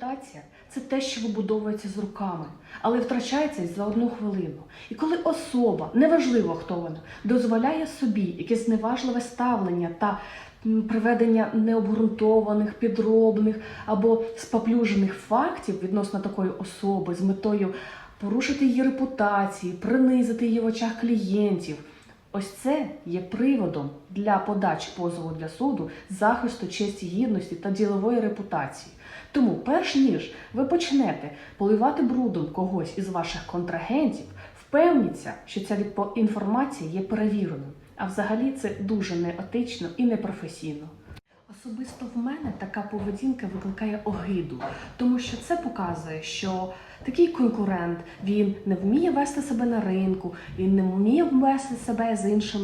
репутація це те, що вибудовується з руками, але втрачається за одну хвилину. І коли особа, неважливо хто вона, дозволяє собі якесь неважливе ставлення та приведення необґрунтованих, підробних або споплюжених фактів відносно такої особи з метою порушити її репутації, принизити її в очах клієнтів. Ось це є приводом для подачі позову для суду захисту честі гідності та ділової репутації. Тому, перш ніж ви почнете поливати брудом когось із ваших контрагентів, впевніться, що ця інформація є перевіреною. А взагалі це дуже неетично і непрофесійно. Особисто в мене така поведінка викликає огиду, тому що це показує, що такий конкурент він не вміє вести себе на ринку, він не вміє вести себе з іншими